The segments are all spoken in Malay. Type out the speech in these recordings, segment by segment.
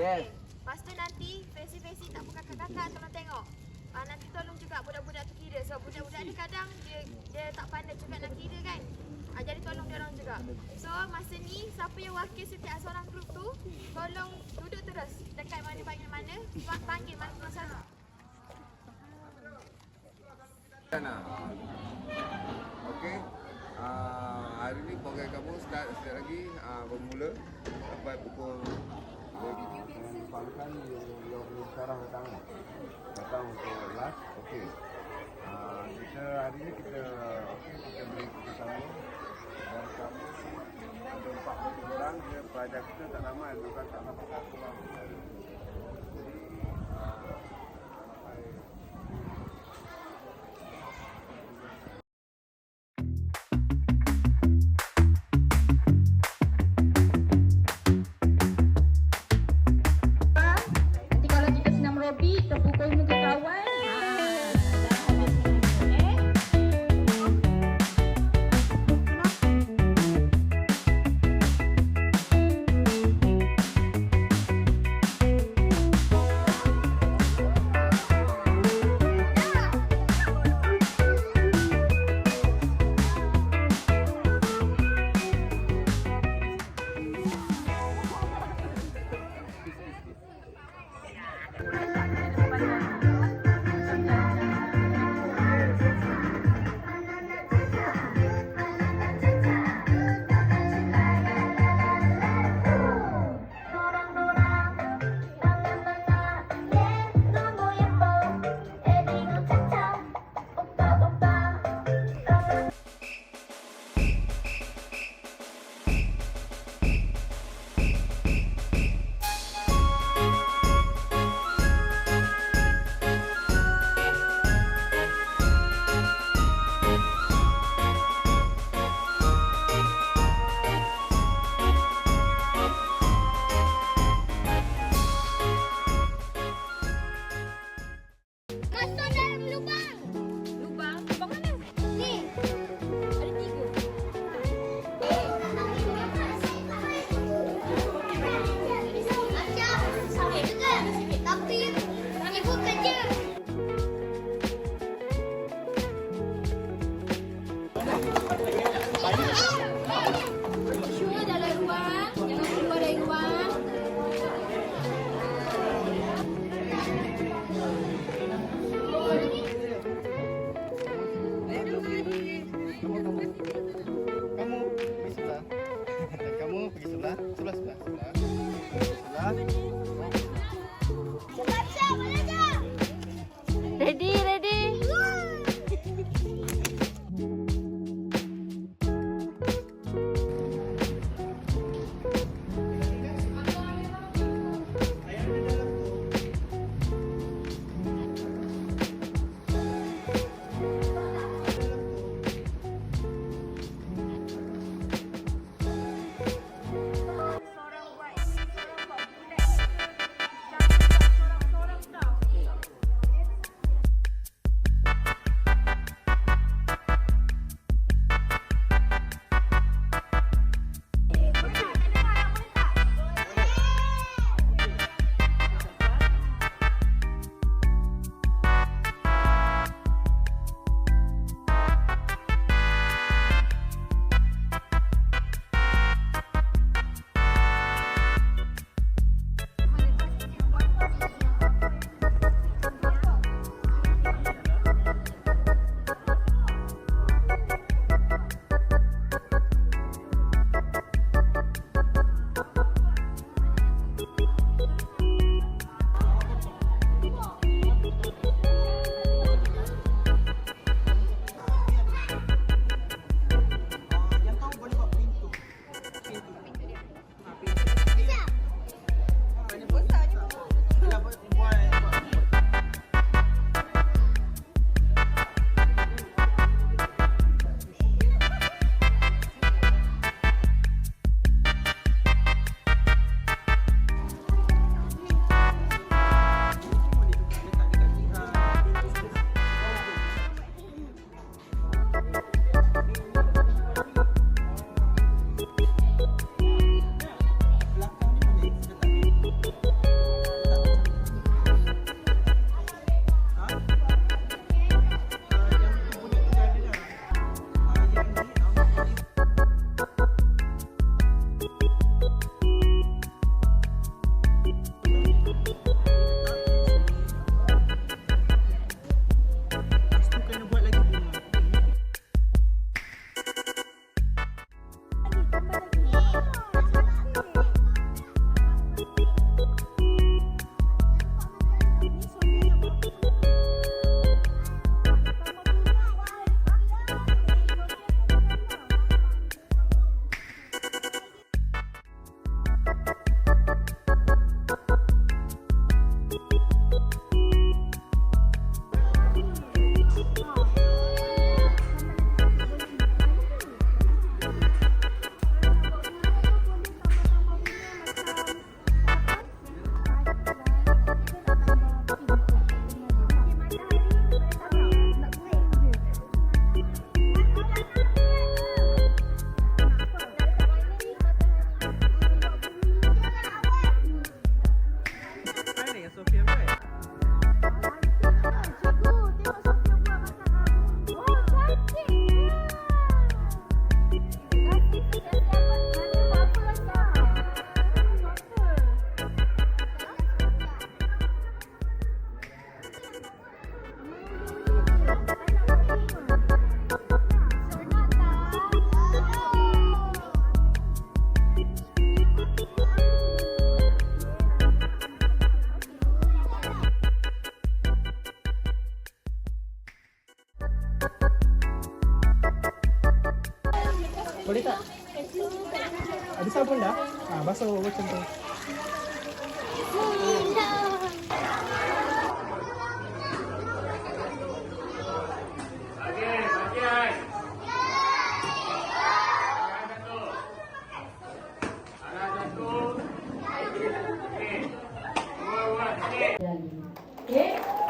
Yes. Okay. Lepas tu nanti versi-versi tak pun kakak-kakak tolong tengok. Ah, nanti tolong juga budak-budak tu kira. So budak-budak ni kadang dia dia tak pandai juga nak kira kan. Ah, jadi tolong dia orang juga. So masa ni siapa yang wakil setiap seorang grup tu tolong duduk terus dekat mana panggil mana, pa- panggil masa Sana. Okey. Uh, hari ni program kamu start sekejap lagi uh, bermula sampai pukul uh, difahamkan yang yang belum sekarang datang datang untuk last. Okey. Uh, kita hari ni kita okey kita beri kita sama dan kamu ada empat orang dia pelajar kita tak ramai bukan tak dapat satu orang.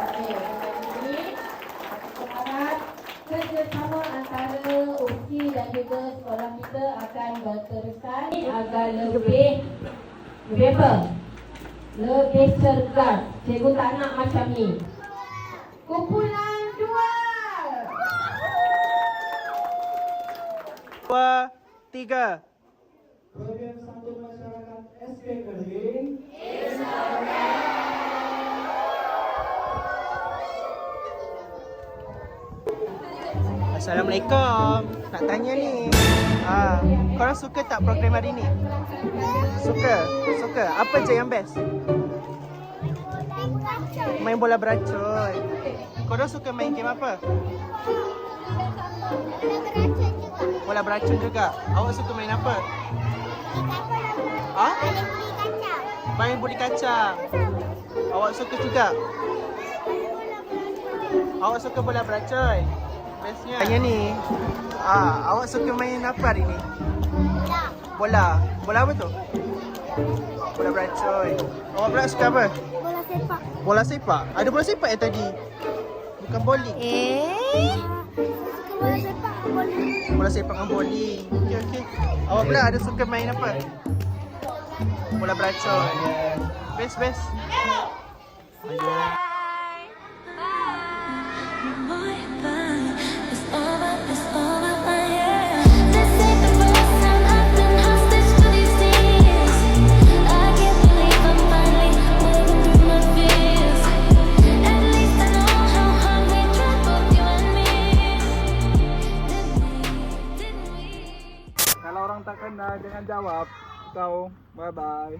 Okey. Ini semangat kerjasama antara UKI dan juga kita akan berterusan agar lebih lebih apa? Lebih cergas. Cikgu tak nak macam ni. Kumpulan dua. Dua, tiga. Bagian satu masyarakat SK Assalamualaikum. Nak tanya ni. Ah, korang suka tak program hari ni? Suka. Suka. Apa je yang best? Main bola beracun. Korang suka main game apa? Bola beracun juga. Awak suka main apa? Ah? Main buli kacang. Awak suka juga? Awak suka bola beracun? Bestnya. Tanya ni. Ah, awak suka main apa hari ni? Bola. Bola apa tu? Bola beracun. Awak pula suka apa? Bola sepak. Bola sepak. Ada bola sepak yang tadi. Bukan bowling. Eh? Suka bola sepak boleh. Bola sepak dengan bowling. Okey okey. Awak pula ada suka main apa? Bola beracun. Best best. Kalau Jawab. Ikaw, bye-bye.